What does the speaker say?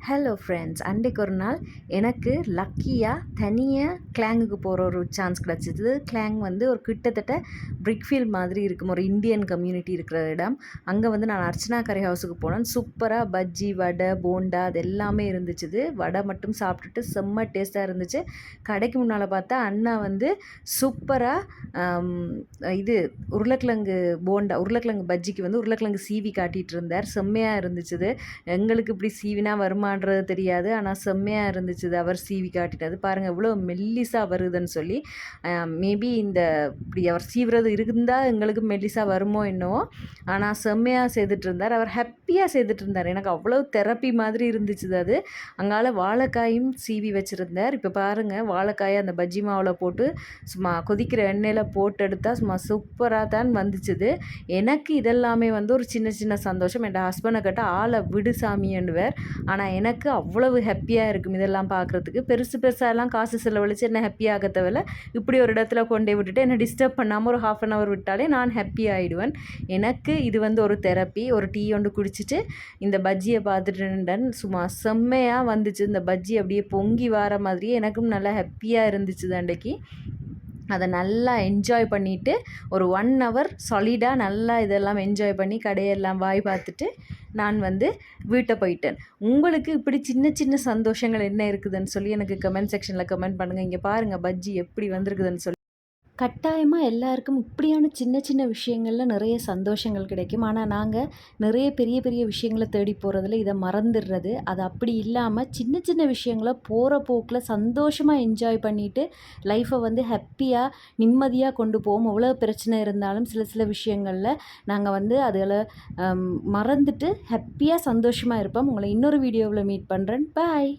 Hello friends அன்றைக்கு ஒரு நாள் எனக்கு லக்கியாக தனியாக கிளாங்குக்கு போகிற ஒரு சான்ஸ் கிடச்சிது. கிளாங் வந்து ஒரு கிட்டத்தட்ட பிரிக்ஃபீல் மாதிரி இருக்கும். ஒரு இந்தியன் கம்யூனிட்டி இருக்கிற இடம். அங்கே வந்து நான் அர்ச்சனா கரை ஹவுஸுக்கு போனேன். சூப்பராக பஜ்ஜி வடை போண்டா அது எல்லாமே இருந்துச்சுது வடை மட்டும் சாப்பிட்டுட்டு செம்ம டேஸ்ட்டாக இருந்துச்சு. கடைக்கு முன்னால் பார்த்தா அண்ணா வந்து சூப்பராக இது உருளைக்கிழங்கு போண்டா உருளைக்கிழங்கு பஜ்ஜிக்கு வந்து உருளைக்கிழங்கு சீவி காட்டிகிட்டு இருந்தார். செம்மையாக இருந்துச்சுது எங்களுக்கு இப்படி சீவினா வருமானது தெரியாது. ஆனால் செம்மையாக இருந்துச்சு இது அவர் சீவி காட்டிட்டது பாருங்கள் இவ்வளோ மெல்லிசாக வருதுன்னு சொல்லி மேபி இந்த இப்படி அவர் சீவுறது இருந்தால் எங்களுக்கு மெல்லிசாக வருமோ என்னவோ. ஆனால் செம்மையாக செய்துட்டு இருந்தார். அவர் ஹாப்பியாக செய்துட்டு இருந்தார். எனக்கு அவ்வளோ தெரப்பி மாதிரி இருந்துச்சு அது. அங்கால வாழைக்காயும் சீவி வச்சுருந்தார். இப்போ பாருங்கள் வாழைக்காயை அந்த பஜ்ஜி மாவில் போட்டு சும்மா கொதிக்கிற எண்ணெயில் போட்டு எடுத்தால் சும்மா சூப்பராக தான் வந்துச்சுது. எனக்கு இதெல்லாமே வந்து ஒரு சின்ன சின்ன சந்தோஷம். என் ஹஸ்பண்டை கேட்டால் ஆளை விடு சாமின்னுவார் ஆனால் எனக்கு அவ்வளவு ஹாப்பியாக இருக்கும் இதெல்லாம் பார்க்குறதுக்கு பெருசு பெருசாலாம் காசு செலவழித்து என்ன ஹாப்பியாக தேவையில்ல. இப்படி ஒரு இடத்துல கொண்டே விட்டுட்டு என்னை டிஸ்டர்ப் பண்ணாமல் ஒரு ஹாஃப் அன் ஹவர் விட்டாலே நான் ஹாப்பி ஆகிடுவேன் எனக்கு இது வந்து ஒரு தெரப்பி ஒரு டீ ஒன்று வச்சுட்டு இந்த பஜ்ஜியை பார்த்துட்டு சும்மா செம்மையாக வந்துச்சு. இந்த பஜ்ஜி அப்படியே பொங்கி வர மாதிரியே எனக்கும் நல்லா ஹாப்பியாக இருந்துச்சு அன்றைக்கி அதை நல்லா என்ஜாய் பண்ணிவிட்டு ஒரு ஒன் ஹவர் சாலிடாக நல்லா இதெல்லாம் என்ஜாய் பண்ணி கடையெல்லாம் வாய் பார்த்துட்டு நான் வந்து வீட்டை போயிட்டேன். உங்களுக்கு இப்படி சின்ன சின்ன சந்தோஷங்கள் என்ன இருக்குதுன்னு சொல்லி எனக்கு கமெண்ட் செக்ஷனில் கமெண்ட் பண்ணுங்கள் இங்கே பாருங்கள் பஜ்ஜி எப்படி வந்திருக்குதுன்னு சொல்லி. கட்டாயமாக எல்லாருக்கும் இப்படியான சின்ன சின்ன விஷயங்களில் நிறைய சந்தோஷங்கள் கிடைக்கும். ஆனால் நாங்கள் நிறைய பெரிய பெரிய விஷயங்களை தேடி போகிறதுல இதை மறந்துடுறது. அது அப்படி இல்லாமல் சின்ன சின்ன விஷயங்களை போகிற போக்கில் சந்தோஷமாக என்ஜாய் பண்ணிவிட்டு லைஃப்பை வந்து ஹாப்பியாக நிம்மதியாக கொண்டு போவோம். எவ்வளோ பிரச்சனை இருந்தாலும் சில சில விஷயங்களில் நாங்கள் வந்து அதில் மறந்துட்டு ஹாப்பியாக சந்தோஷமாக இருப்போம். உங்களை இன்னொரு வீடியோவில் மீட் பண்ணுறேன் பாய்